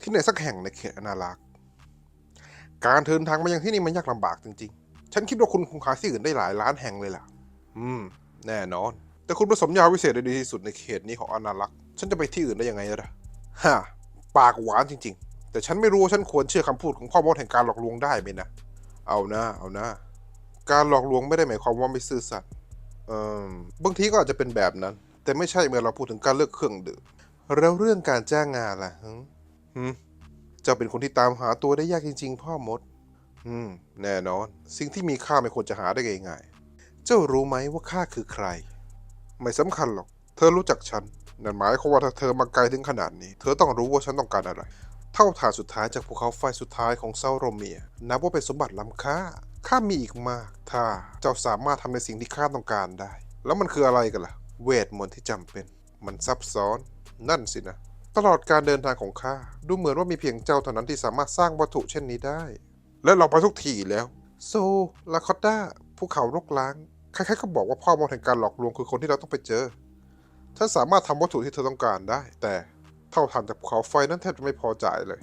ที่ไหนสักแห่งในเขตอนารักษ์การเดินทางมายังที่นี่มันยากลำบากจริงๆ ฉันคิดว่าคุณคงหาที่อื่นได้หลายล้านแห่งเลยล่ะ อืม แน่นอน แต่คุณผสมยาวิเศษได้ดีที่สุดในเขตนี้ของอนารักษ์ ฉันจะไปที่อื่นได้ยังไงล่ะฮ่าปากหวานจริง ๆ แต่ฉันไม่รู้ว่าฉันควรเชื่อคำพูดของพ่อมดแห่งการหลอกลวงได้ไหมนะ เอานะเอานะการหลอกลวงไม่ได้หมายความว่าไม่ซื่อสัตย์ เอ่อบางทีก็อาจจะเป็นแบบนั้น แต่ไม่ใช่เมื่อเราพูดถึงการเลือกเครื่องดื่ม แล้วเรื่องการจ้างงานล่ะ ฮึเจ้าเป็นคนที่ตามหาตัวได้ยากจริง ๆ พ่อมด อืม แน่นอน สิ่งที่มีค่าไม่ควรจะหาได้ง่ายๆ เจ้ารู้ไหมว่าข้าคือใคร ไม่สำคัญหรอก เธอรู้จักฉัน นั่นหมายความว่าถ้าเธอมาไกลถึงขนาดนี้ เธอต้องรู้ว่าฉันต้องการอะไร เท่าฐานสุดท้ายจากภูเขาไฟสุดท้ายของเซาโรเมีย นับว่าเป็นสมบัติล้ำค่า ข้ามีอีกมาก ถ้าเจ้าสามารถทำในสิ่งที่ข้าต้องการได้ แล้วมันคืออะไรกันล่ะ เวทมนต์ที่จำเป็น มันซับซ้อน นั่นสินะ ตลอดการเดินทางของข้าดูเหมือนว่ามีเพียงเจ้าเท่านั้นที่สามารถสร้างวัตถุเช่นนี้ได้ และเราไปทุกที่แล้ว โซลาคอตดาภูเขารกร้างใครๆก็บอกว่าพ่อมดแห่งการหลอกลวงคือคนที่เราต้องไปเจอฉันสามารถทำวัตถุที่เธอต้องการได้ แต่เท่าทานจากภูเขาไฟนั้นแทบจะไม่พอใจเลย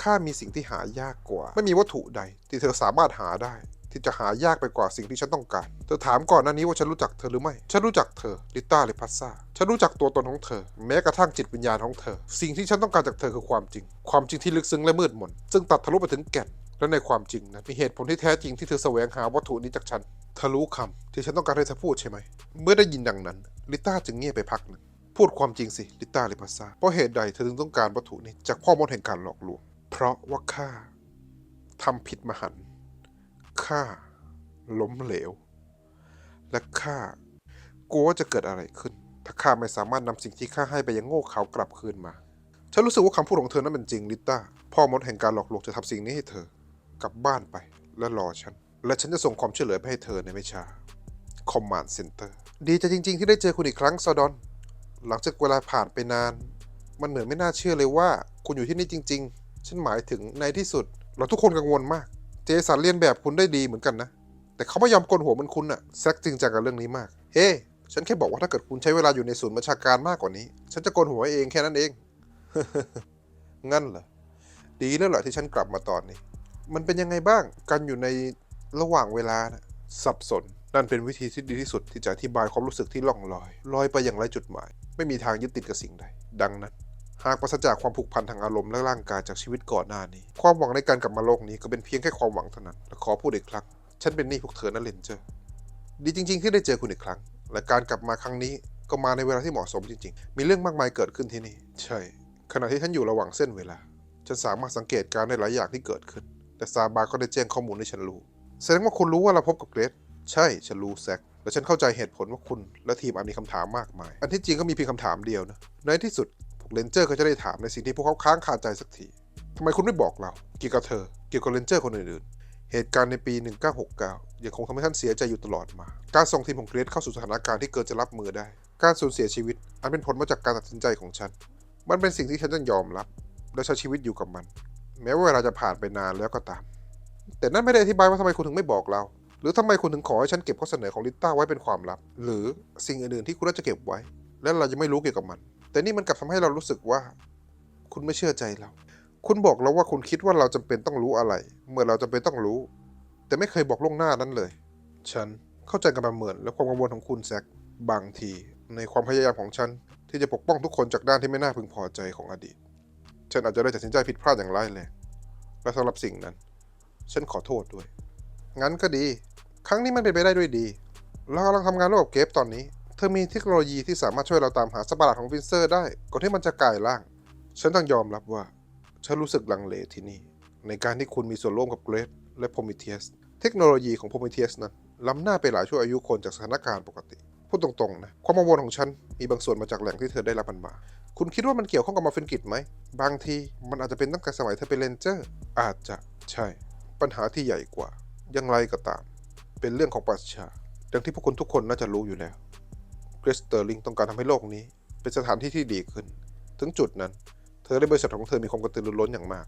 ข้ามีสิ่งที่หายากกว่า ไม่มีวัตถุใดที่เธอสามารถหาได้ ที่จะหายากไปกว่าสิ่งที่ฉันต้องการ เธอถามก่อนหน้านี้ว่าฉันรู้จักเธอหรือไม่ ฉันรู้จักเธอ ลิต้าหรือพัสซาฉันรู้จักตัวตนของเธอ แม้กระทั่งจิตวิญญาณของเธอ สิ่งที่ฉันต้องการจากเธอคือความจริง ความจริงที่ลึกซึ้งและมืดมน ซึ่งตัดทะลุไปถึงแก่น และในความจริงนะมีเหตุผลที่แท้จริงที่เธอแสวงหาวัตถุนี้จากฉัน เธอรู้คำที่ฉันต้องการให้เธอพูดใช่ไหม เมื่อได้ยินดังนั้น ลิต้าจึงเงียบไปพักหนึ่งพูดความจริงสิ ลิต้าหรือพัสซาเพราะเหตุใดเธอถึงต้องการวัตถุนี้จากพ่อมดแห่งการหลอกลวง เพราะว่าข้าทำผิดมหันต์ ข้าล้มเหลว และข้ากลัวว่าจะเกิดอะไรขึ้น ถ้าข้าไม่สามารถนำสิ่งที่ข้าให้ไปยังโง่เขากลับคืนมา ฉันรู้สึกว่าคำพูดของเธอนั้นเป็นจริงลิต้า พ่อมดแห่งการหลอกลวงจะทำสิ่งนี้ให้เธอ กลับบ้านไปและรอฉัน และฉันจะส่งความช่วยเหลือไปให้เธอในไม่ช้าคอมมานด์เซ็นเตอร์ดีใจจริง ๆ ที่ได้เจอคุณอีกครั้งซอดอน หลังจากเวลาผ่านไปนาน มันเหมือนไม่น่าเชื่อเลยว่า คุณอยู่ที่นี่จริง ๆ ฉันหมายถึงในที่สุด เราทุกคนกังวลมาก เจสันเรียนแบบคุณได้ดีเหมือนกันนะ แต่เขาไม่ยอมโกนหัวเหมือนคุณอะแซกจริงจังกับเรื่องนี้มาก เฮ้ฉันแค่บอกว่าถ้าเกิดคุณใช้เวลาอยู่ในศูนย์บัญชาการมากกว่านี้ ฉันจะโกนหัวเองแค่นั้นเอง งั้นเหรอ ดีแล้วแหละที่ฉันกลับมาตอนนี้ มันเป็นยังไงบ้างการอยู่ในระหว่างเวลานะสับสน นั่นเป็นวิธีที่ดีที่สุดที่จะอธิบายความรู้สึกที่ล่องลอย ลอยไปอย่างไรจุดหมาย ไม่มีทางยึดติดกับสิ่งใด ดังนั้น หากปราศจากความผูกพันทางอารมณ์และร่างกายจากชีวิตก่อนหน้านี้ ความหวังในการกลับมาโลกนี้ก็เป็นเพียงแค่ความหวังเท่านั้นและขอพูดอีกครั้ง ฉันเป็นหนี้พวกเธอนะเลนเจอร์ ดีจริง ๆ ที่ได้เจอคุณอีกครั้ง และการกลับมาครั้งนี้ก็มาในเวลาที่เหมาะสมจริง ๆ มีเรื่องมากมายเกิดขึ้นที่นี่ ใช่ ขณะที่ฉันอยู่ระหว่างเส้นเวลา ฉันสามารถสังเกตการณ์ได้หลายอย่างที่เกิดขึ้น แต่ซาบาก็ได้แจ้งข้อมูลให้ฉันรู้ แสดงว่าคุณรู้ว่าเราพบกับเกรซใช่ ฉันรู้แซกและฉันเข้าใจเหตุผลว่าคุณ และทีมอาจมีคำถามมากมาย อันที่จริงก็มีเพียงคำถามเดียวนะ ในที่สุด เลนเจอร์ก็จะได้ถามในสิ่งที่พวกเขาค้างคาใจสักทีทำไมคุณไม่บอกเราเกี่ยวกับเธอ เกี่ยวกับเลนเจอร์คนอื่นๆ เหตุการณ์ในปี 1969 ยังคงทำให้ท่านเสียใจอยู่ตลอดมา การส่งทีมของเกรซเข้าสู่สถานการณ์ที่เกินจะรับมือได้ การสูญเสียชีวิต อันเป็นผลมาจากการตัดสินใจของฉัน มันเป็นสิ่งที่ฉันต้องยอมรับ และใช้ชีวิตอยู่กับมัน แม้ว่าเวลาจะผ่านไปนานแล้วก็ตาม แต่นั่นไม่ได้อธิบายว่าทำไมคุณถึงไม่บอกเรา หรือทำไมคุณถึงขอให้ฉันเก็บข้อเสนอของลิต้าไว้เป็นความลับ หรือสิ่งอื่นๆที่คุณน่าจะเก็บไว้ และเราจะไม่รู้เกี่ยวกับมัน แต่นี่มันกลับทำให้เรารู้สึกว่า คุณไม่เชื่อใจเรา คุณบอกเราว่าคุณคิดว่าเราจำเป็นต้องรู้อะไร เมื่อเราจำเป็นต้องรู้ แต่ไม่เคยบอกล่วงหน้านั้นเลย ฉันเข้าใจการประเมินและความกังวลของคุณแซคบางที ในความพยายามของฉัน ที่จะปกป้องทุกคนจากด้านที่ไม่น่าพึงพอใจของอดีต ฉันอาจจะได้ตัดสินใจผิดพลาดอย่างร้ายแรงและสำหรับสิ่งนั้น ฉันขอโทษด้วย งั้นก็ดี ครั้งนี้มันเป็นไปได้ด้วยดี เรากำลังทำงานร่วมกับเกฟตอนนี้ เธอมีเทคโนโลยีที่สามารถช่วยเราตามหาสัตว์ประหลาดของวินเซอร์ได้ก่อนที่มันจะกลายร่าง ฉันต้องยอมรับว่า ฉันรู้สึกลังเลที่นี่ ในการที่คุณมีส่วนร่วมกับเกรฟและโพมิเทียส เทคโนโลยีของโพมิเทียสนั้นล้ำหน้าไปหลายชั่วอายุคนจากสถานการณ์ปกติ พูดตรงๆนะ ความกังวลของฉันมีบางส่วนมาจากแหล่งที่เธอได้รับมันมา คุณคิดว่ามันเกี่ยวข้องกับมาฟินกิจไหม บางทีมันอาจจะเป็นตั้งแต่สมัยเธอเป็นเรนเจอร์ อาจจะใช่ ปัญหาที่ใหญ่กว่า อย่างไรก็ตาม เป็นเรื่องของปราชญาดังที่พวกคุณทุกคนน่าจะรู้อยู่แล้ว รสเตอร์ลิงต้องการทำให้โลกนี้ เป็นสถานที่ที่ดีขึ้น ถึงจุดนั้น เธอและบริษัทของเธอมีความกระตือรือร้นอย่างมาก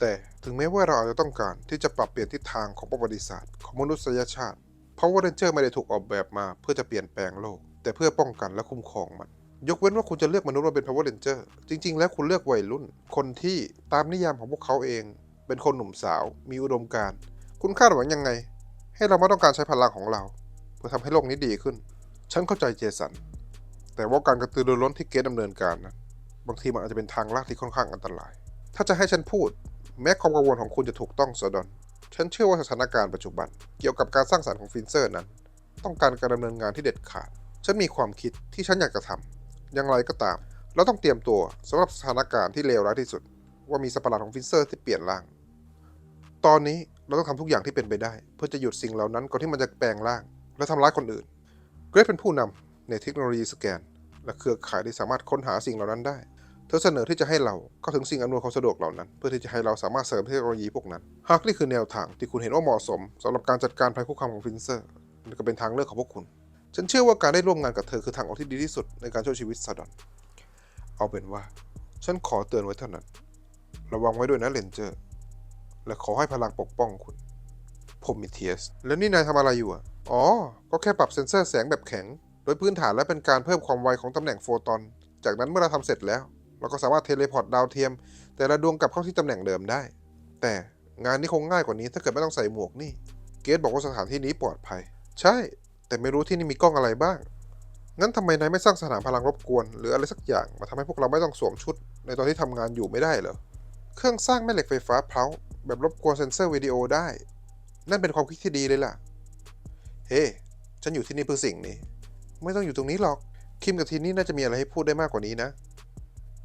แต่ถึงแม้ว่าเราอาจจะต้องการที่จะปรับเปลี่ยนทิศทางของประวัติศาสตร์ของมนุษยชาติ เพราะว่าเรนเจอร์ไม่ได้ถูกออกแบบมาเพื่อจะเปลี่ยนแปลงโลก แต่เพื่อป้องกันและคุ้มครองมัน ยกเว้นว่าคุณจะเลือกมนุษย์มาเป็น Power Ranger จริง ๆ แล้วคุณเลือกวัยรุ่น คนที่ตามนิยามของพวกเขาเอง เป็นคนหนุ่มสาว มีอุดมการณ์คุณคาดหวังยังไง ให้เราไม่ต้องการใช้พลังของเรา เพื่อทำให้โลกนี้ดีขึ้น ฉันเข้าใจเจสัน แต่ว่าการกระตือรือร้นที่เกตดำเนินการนะบางทีมันอาจจะเป็นทางลาดที่ค่อนข้างอันตราย ถ้าจะให้ฉันพูด แม้ความกังวลของคุณจะถูกต้องซดอน ฉันเชื่อว่าสถานการณ์ปัจจุบัน เกี่ยวกับการสร้างสรรค์ของฟินเซอร์นั้น ต้องการการดำเนินงานที่เด็ดขาด ฉันมีความคิดที่ฉันอยากจะทำอย่างไรก็ตาม เราต้องเตรียมตัวสำหรับสถานการณ์ที่เลวร้ายที่สุด ว่ามีสัตว์ปหลาดของฟินเซอร์ที่เปลี่ยนร่าง ตอนนี้เราต้องทำทุกอย่างที่เป็นไปได้ เพื่อจะหยุดสิ่งเหล่านั้นก่อนที่มันจะแปลงร่าง และทำร้ายคนอื่น เกรซเป็นผู้นำในเทคโนโลยีสแกน และเครือข่ายที่สามารถค้นหาสิ่งเหล่านั้นได้ เธอเสนอที่จะให้เราเข้าถึงสิ่งอำนวยความสะดวกเหล่านั้น เพื่อที่จะให้เราสามารถเสริมเทคโนโลยีพวกนั้น หากนี่คือแนวทางที่คุณเห็นว่าเหมาะสมสำหรับการจัดการภัยคุกคามของฟินเซอร์นี่ก็เป็นทางเลือกของพวกคุณ ฉันเชื่อว่าการได้ร่วมงานกับเธอคือทางออกที่ดีที่สุดในการช่วยชีวิตซาดอนเอาเป็นว่า ฉันขอเตือนไว้เท่านั้น ระวังไว้ด้วยนะเลนเจอร์ และขอให้พลังปกป้องคุณ ผมมีเทียส แล้วนี่นายทำอะไรอยู่อะอ๋อ ก็แค่ปรับเซ็นเซอร์แสงแบบแข็ง โดยพื้นฐานและเป็นการเพิ่มความไวของตำแหน่งโฟตอน จากนั้นเมื่อเราทำเสร็จแล้ว เราก็สามารถเทเลพอร์ตดาวเทียม แต่ละดวงกลับเข้าที่ตำแหน่งเดิมได้ แต่งานนี้คงง่ายกว่านี้ถ้าเกิดไม่ต้องใส่หมวกนี่ เกตบอกว่าสถานที่นี้ปลอดภัย ใช่ แต่ไม่รู้ที่นี่มีกล้องอะไรบ้าง งั้นทำไมนายไม่สร้างสถานพลังรบกวน หรืออะไรสักอย่างมาทำให้พวกเราไม่ต้องสวมชุด ในตอนที่ทำงานอยู่ไม่ได้เหรอ เครื่องสร้างแม่เหล็กไฟฟ้าเพลาแบบรบกวนเซ็นเซอร์วิดีโอได้ นั่นเป็นความคิดที่ดีเลยล่ะ เฮ้ฉันอยู่ที่นี่เพื่อสิ่งนี้ ไม่ต้องอยู่ตรงนี้หรอก คิมกับทีนี่น่าจะมีอะไรให้พูดได้มากกว่านี้นะ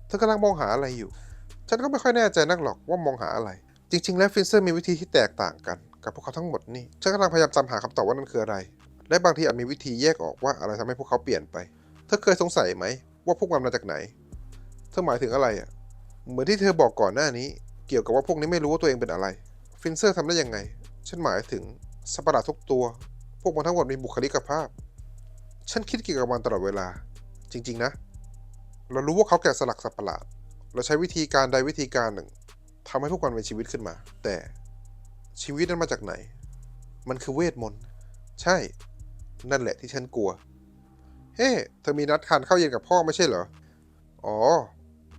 เธอกำลังมองหาอะไรอยู่ ฉันก็ไม่ค่อยแน่ใจนักหรอกว่ามองหาอะไร จริง ๆ แล้วฟินเซอร์มีวิธีที่แตกต่างกัน กับพวกเขาทั้งหมดนี่ ฉันกำลังพยายามตามหาคำตอบว่านั่นคืออะไร และบางทีอาจมีวิธีแยกออกว่าอะไรทำให้พวกเขาเปลี่ยนไป เธอเคยสงสัยไหมว่าพวกมันมาจากไหน เธอหมายถึงอะไรอะ เหมือนที่เธอบอกก่อนหน้านี้ เกี่ยวกับว่าพวกนี้ไม่รู้ว่าตัวเองเป็นอะไร ฟินเซอร์ทำได้ยังไง ฉันหมายถึงสัตว์ประหลาดทุกตัว พวกมันทั้งหมดมีบุคลิกภาพ ฉันคิดเกี่ยวกับมันตลอดเวลา จริง ๆ นะ เรารู้ว่าเขาแกะสลักสัตว์ประหลาด เราใช้วิธีการใดวิธีการหนึ่งทำให้ทุกวันมีชีวิตขึ้นมา แต่ชีวิตนั้นมาจากไหน มันคือเวทมนต์ ใช่ นั่นแหละที่ฉันกลัว เฮ้ เธอมีนัดทานข้าวเย็นกับพ่อไม่ใช่เหรอ อ๋อ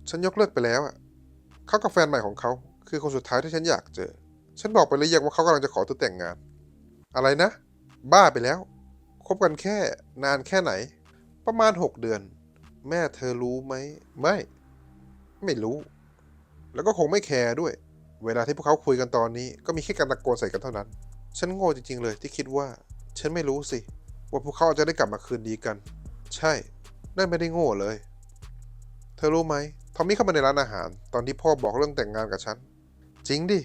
ฉันยกเลิกไปแล้วอะเขากับแฟนใหม่ของเขา คือคนสุดท้ายที่ฉันอยากเจอ ฉันบอกไปหรือยังว่าเขากำลังจะขอเธอแต่งงาน อะไรนะ บ้าไปแล้ว คบกันแค่นานแค่ไหน ประมาณ6เดือน แม่เธอรู้ไหม ไม่ ไม่รู้ แล้วก็คงไม่แคร์ด้วย เวลาที่พวกเขาคุยกันตอนนี้ ก็มีแค่การตะโกนใส่กันเท่านั้น ฉันโง่จริงๆเลยที่คิดว่า ฉันไม่รู้สิ ว่าพวกเขาจะได้กลับมาคืนดีกัน ใช่ นั่นไม่ได้โง่เลย เธอรู้ไหมทอมมี่เข้ามาในร้านอาหาร ตอนที่พ่อบอกเรื่องแต่งงานกับฉัน จริงดิ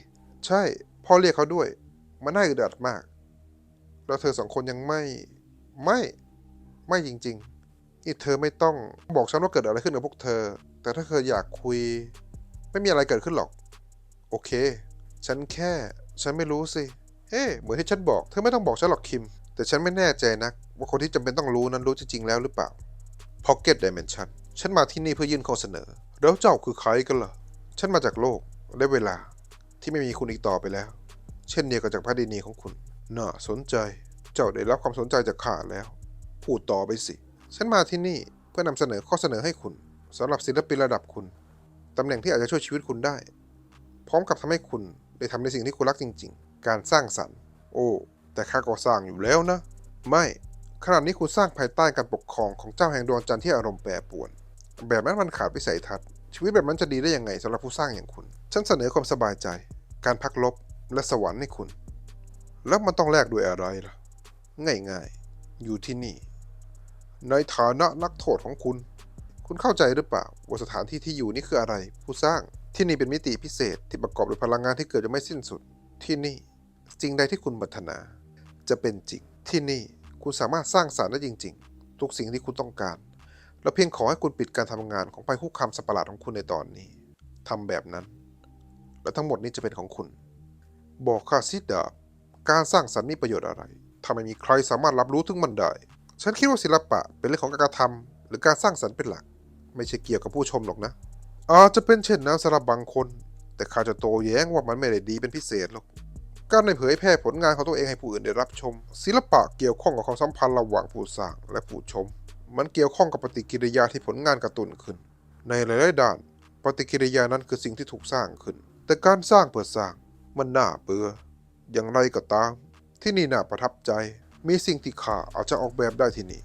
ใช่ พ่อเรียกเขาด้วย มันน่าอึดอัดมาก แล้วเธอสองคนยังไม่ ไม่ ไม่จริง ๆ นี่เธอไม่ต้องบอกฉันว่าเกิดอะไรขึ้นกับพวกเธอ แต่ถ้าเธออยากคุย ไม่มีอะไรเกิดขึ้นหรอก โอเค ฉันแค่ ฉันไม่รู้สิ เฮ้เหมือนที่ฉันบอก เธอไม่ต้องบอกฉันหรอกคิม แต่ฉันไม่แน่ใจนัก ว่าคนที่จำเป็นต้องรู้นั้นรู้จริงๆแล้วหรือเปล่า Pocket Dimension ฉันมาที่นี่เพื่อยื่นข้อเสนอ แล้วเจ้าคือใครกันล่ะ ฉันมาจากโลกและเวลา ที่ไม่มีคุณอีกต่อไปแล้ว เช่นเดียวกับจากพระดินีของคุณ น่าสนใจ เจ้าได้รับความสนใจจากข้าแล้ว พูดต่อไปสิ ฉันมาที่นี่เพื่อนำเสนอข้อเสนอให้คุณสำหรับศิลปินระดับคุณตำแหน่งที่อาจจะช่วยชีวิตคุณได้ พร้อมกับทำให้คุณได้ทำในสิ่งที่คุณรักจริง ๆ การสร้างสรรค์ โอ้ แต่ข้าก็สร้างอยู่แล้วนะ ไม่ขณะนี้คุณสร้างภายใต้การปกครองของเจ้าแห่งดวงจันทร์ที่อารมณ์แปรปรวน แบบนั้นมันขาดวิสัยทัศน์ชีวิตแบบนั้นจะดีได้ยังไงสำหรับผู้สร้างอย่างคุณ ฉันเสนอความสบายใจ การพักลบและสวรรค์ให้คุณ แล้วมันต้องแลกด้วยอะไรล่ะ ง่ายๆ อยู่ที่นี่ ในฐานะนักโทษของคุณ คุณเข้าใจหรือเปล่าว่าสถานที่ที่อยู่นี่คืออะไร ผู้สร้างที่นี่เป็นมิติพิเศษที่ประกอบด้วยพลังงานที่เกิดจะไม่สิ้นสุด ที่นี่สิ่งใดที่คุณปรารถนา จะเป็นจริงที่นี่คุณสามารถสร้างสารรค์ได้จริง ๆ ทุกสิ่งที่คุณต้องการ และเพียงขอให้คุณปิดการทำงานของภัยคุกคามสัประหลาดของคุณในตอนนี้ทำแบบนั้น และทั้งหมดนี้จะเป็นของคุณ บอกข้าสิดาบการสร้างสรรค์มีประโยชน์อะไรถ้าไมมีใครสามารถรับรู้ถึงมันได้ ฉันคิดว่าศิลปะเป็นเรื่องของการกระทำหรือการสร้างสรรค์เป็นหลัก ไม่ใช่เกี่ยวกับผู้ชมหรอกนะ อาจจะเป็นเช่นนั้นสำหรับบางคน แต่ข้าจะโตแย้งว่ามันไม่ได้ดีเป็นพิเศษหรอก การในเผยแพร่ผลงานของตัวเองให้ผู้อื่นได้รับชม ศิลปะเกี่ยวข้องกับความสัมพันธ์ระหว่างผู้สร้างและผู้ชม มันเกี่ยวข้องกับปฏิกิริยาที่ผลงานกระตุ้นขึ้น ในหลายๆด้าน ปฏิกิริยานั้นคือสิ่งที่ถูกสร้างขึ้น แต่การสร้างเพื่อสร้างมันน่าเบื่อ อย่างไรก็ตาม ที่นี่น่าประทับใจ มีสิ่งที่ข้าอาจจะออกแบบได้ที่นี่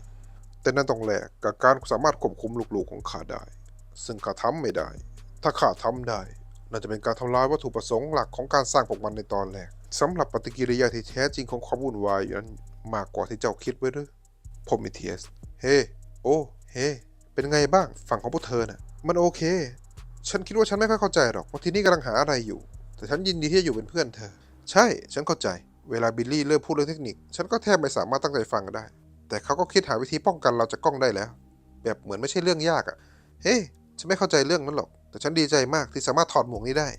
แต่นั่นต้องแลกกับการสามารถควบคุมลูกๆของข้าได้ ซึ่งข้าทำไม่ได้ ถ้าข้าทำได้ น่าจะเป็นการทำลายวัตถุประสงค์หลักของการสร้างพวกมันในตอนแรกสำหรับปฏิกิริยาที่แท้จริงของความวุ่นวายนั้นมากกว่าที่เจ้าคิดไว้หรือผมมีเทียส เฮ้โอ้เฮ้เป็นไงบ้าง ฝั่งของพวกเธอน่ะ มันโอเค ฉันคิดว่าฉันไม่ค่อยเข้าใจหรอกว่าที่นี่กำลังหาอะไรอยู่ แต่ฉันยินดีที่จะอยู่เป็นเพื่อนเธอ ใช่ ฉันเข้าใจ เวลาบิลลี่เริ่มพูดเรื่องเทคนิค ฉันก็แทบไม่สามารถตั้งใจฟังได้ แต่เขาก็คิดหาวิธีป้องกันเราจากกล้องได้แล้ว แบบเหมือนไม่ใช่เรื่องยากอะเฮ้ฉันไม่เข้าใจเรื่องนั้นหรอก แต่ฉันดีใจมากที่สามารถถอดหมวกนี้ได้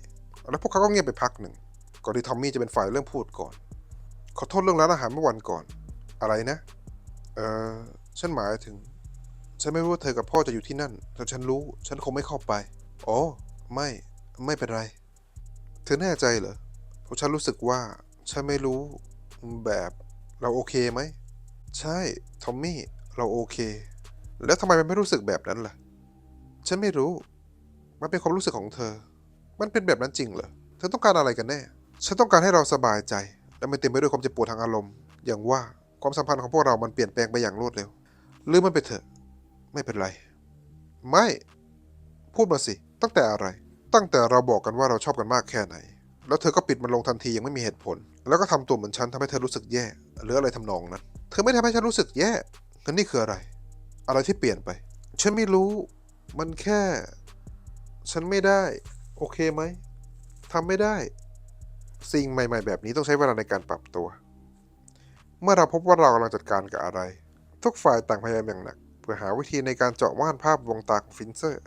แล้วพวกเขาก็เงียบไปพักหนึ่ง ก่อนที่ทอมมี่จะเป็นฝ่ายเริ่มพูดก่อน ขอโทษเรื่องร้านอาหารเมื่อวันก่อน อะไรนะ เออฉันหมายถึง ฉันไม่รู้ว่าเธอกับพ่อจะอยู่ที่นั่น แต่ฉันรู้ ฉันคงไม่เข้าไป อ๋อ ไม่ ไม่เป็นไร เธอแน่ใจเหรอเพราะฉันรู้สึกว่า ฉันไม่รู้ แบบเราโอเคไหม ใช่ ทอมมี่ เราโอเค แล้วทำไมมันไม่รู้สึกแบบนั้นล่ะ ฉันไม่รู้ มันเป็นความรู้สึกของเธอ มันเป็นแบบนั้นจริงเหรอ เธอต้องการอะไรกันแน่ ฉันต้องการให้เราสบายใจ และไม่เต็มไปด้วยความเจ็บปวดทางอารมณ์ อย่างว่าความสัมพันธ์ของพวกเรา มันเปลี่ยนแปลงไปอย่างรวดเร็ว ลืมมันไปเถอะ ไม่เป็นไร ไม่ พูดมาสิ ตั้งแต่อะไร ตั้งแต่เราบอกกันว่าเราชอบกันมากแค่ไหน แล้วเธอก็ปิดมันลงทันทียังไม่มีเหตุผล แล้วก็ทำตัวเหมือนฉันทำให้เธอรู้สึกแย่หรืออะไรทำนองนั้น เธอไม่ทำให้ฉันรู้สึกแย่งั้นนี่คืออะไร อะไรที่เปลี่ยนไป ฉันไม่รู้ มันแค่ ฉันไม่ได้ โอเคไหมทำไม่ได้ สิ่งใหม่ ๆ แบบนี้ต้องใช้เวลาในการปรับตัว เมื่อเราพบว่าเรากำลังจัดการกับอะไร ทุกฝ่ายต่างพยายามอย่างหนักเพื่อหาวิธีในการเจาะม่านภาพวงตาของฟินเซอร์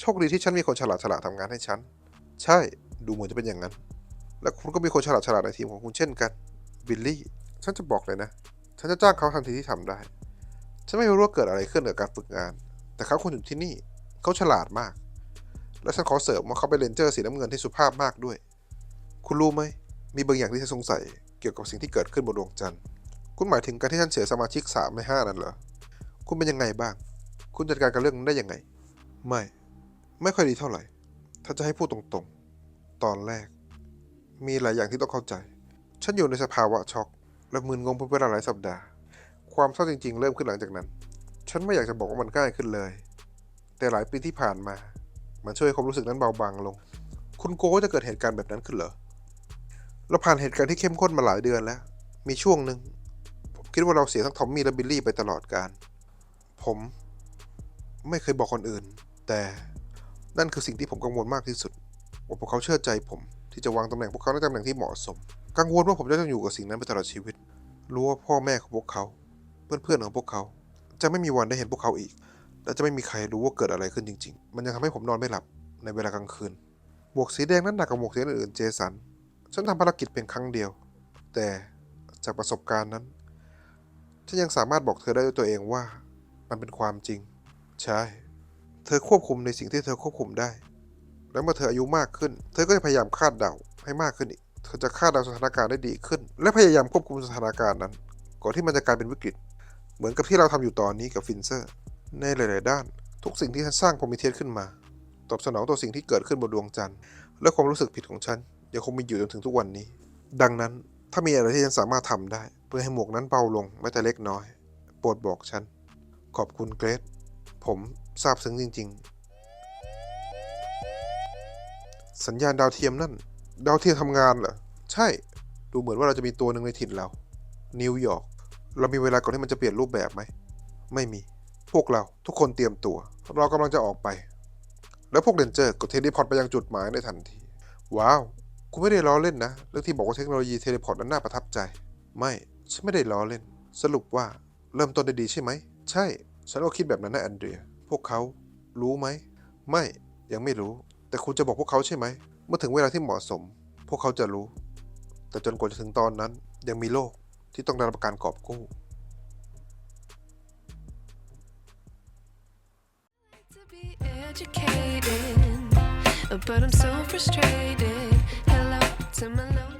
โชคดีที่ฉันมีคนฉลาดฉลาดทำงานให้ฉัน ใช่ ดูเหมือนจะเป็นอย่างนั้น และคุณก็มีคนฉลาดฉลาดในทีมของคุณเช่นกัน บิลลี่ ฉันจะบอกเลยนะ ฉันจะจ้างเขาทันทีที่ทำได้ ฉันไม่รู้ว่าเกิดอะไรขึ้นกับการฝึกงาน แต่เขาคนอยู่ที่นี่ เขาฉลาดมาก และฉันขอเสริมว่าเขาเป็นเรนเจอร์สีน้ำเงินที่สุภาพมากด้วย คุณรู้ไหม มีบางอย่างที่ฉันสงสัยเกี่ยวกับสิ่งที่เกิดขึ้นบนดวงจันทร์ คุณหมายถึงการที่ฉันเสียสมาชิกสามในห้านั่นเหรอ คุณเป็นยังไงบ้าง คุณจัดการกับเรื่องนั้นได้ยังไง ไม่ ไม่ค่อยดีเท่าไหร่ ถ้าจะให้พูดตรงๆ ตอนแรก มีหลายอย่างที่ต้องเข้าใจ ฉันอยู่ในสภาวะช็อก และมึนงงเป็นเวลาหลายสัปดาห์ ความเศร้าจริง ๆ เริ่มขึ้นหลังจากนั้น ฉันไม่อยากจะบอกว่ามันง่ายขึ้นเลย แต่หลายปีที่ผ่านมา มันช่วยความรู้สึกนั้นเบาบางลง คุณโก้จะเกิดเหตุการณ์แบบนั้นขึ้นเหรอ เราผ่านเหตุการณ์ที่เข้มข้นมาหลายเดือนแล้ว มีช่วงหนึ่งผมคิดว่าเราเสียทั้งทอมมี่และบิลลี่ไปตลอดการ ผม ไม่เคยบอกคนอื่น แต่ นั่นคือสิ่งที่ผมกังวลมากที่สุดว่าพวกเขาเชื่อใจผมที่จะวางตำแหน่งพวกเขาในตำแหน่งที่เหมาะสม กังวลว่าผมจะต้องอยู่กับสิ่งนั้นไปตลอดชีวิต รู้ว่าพ่อแม่ของพวกเขา เพื่อนๆของพวกเขา จะไม่มีวันได้เห็นพวกเขาอีก และจะไม่มีใครรู้ว่าเกิดอะไรขึ้นจริง ๆ มันยังทำให้ผมนอนไม่หลับในเวลากลางคืน หมวกสีแดงนั้นหนักกว่าหมวกสีอื่นๆเจสัน ฉันทำภารกิจเพียงครั้งเดียว แต่จากประสบการณ์นั้น ฉันยังสามารถบอกเธอได้ด้วยตัวเองว่า มันเป็นความจริง ใช่ เธอควบคุมในสิ่งที่เธอควบคุมได้ แล้วเมื่อเธออายุมากขึ้น เธอก็จะพยายามคาดเดาให้มากขึ้นอีก เธอจะคาดเดาสถานการณ์ได้ดีขึ้น และพยายามควบคุมสถานการณ์นั้น ก่อนที่มันจะกลายเป็นวิกฤต เหมือนกับที่เราทำอยู่ตอนนี้กับฟินเซอร์ ในหลาย ๆ ด้าน ทุกสิ่งที่ฉันสร้างพรมิเทสขึ้นมา ตอบสนองต่อสิ่งที่เกิดขึ้นบนดวงจันทร์ และความรู้สึกผิดของฉันยังคงมีอยู่จนถึงทุกวันนี้ ดังนั้นถ้ามีอะไรที่ฉันสามารถทำได้ เพื่อให้หมวกนั้นเบาลงแม้แต่เล็กน้อย โปรดบอกฉัน ขอบคุณเกรซผม ซาบซึ้งจริง ๆ สัญญาณดาวเทียมนั่น ดาวเทียมทำงานเหรอ ใช่ ดูเหมือนว่าเราจะมีตัวหนึ่งในถิ่นเรา นิวยอร์ก เรามีเวลาก่อนที่มันจะเปลี่ยนรูปแบบไหม ไม่มี พวกเราทุกคนเตรียมตัว เรากำลังจะออกไป แล้วพวกเรนเจอร์กดเทเลพอร์ตไปยังจุดหมายในทันที ว้าวคุณไม่ได้ล้อเล่นนะ เรื่องที่บอกว่าเทคโนโลยีเทเลพอร์ตนั้นน่าประทับใจ ไม่ ฉันไม่ได้ล้อเล่น สรุปว่าเริ่มต้นได้ดีใช่ไหม ใช่ ฉันก็คิดแบบนั้นนะแอนเดรีย พวกเขารู้ไหม ไม่ยังไม่รู้ แต่คุณจะบอกพวกเขาใช่ไหม เมื่อถึงเวลาที่เหมาะสม พวกเขาจะรู้ แต่จนกว่าจะถึงตอนนั้น ยังมีโลกที่ต้องได้รับการกอบกู้ But I'm so frustrated. Hello to my lonely.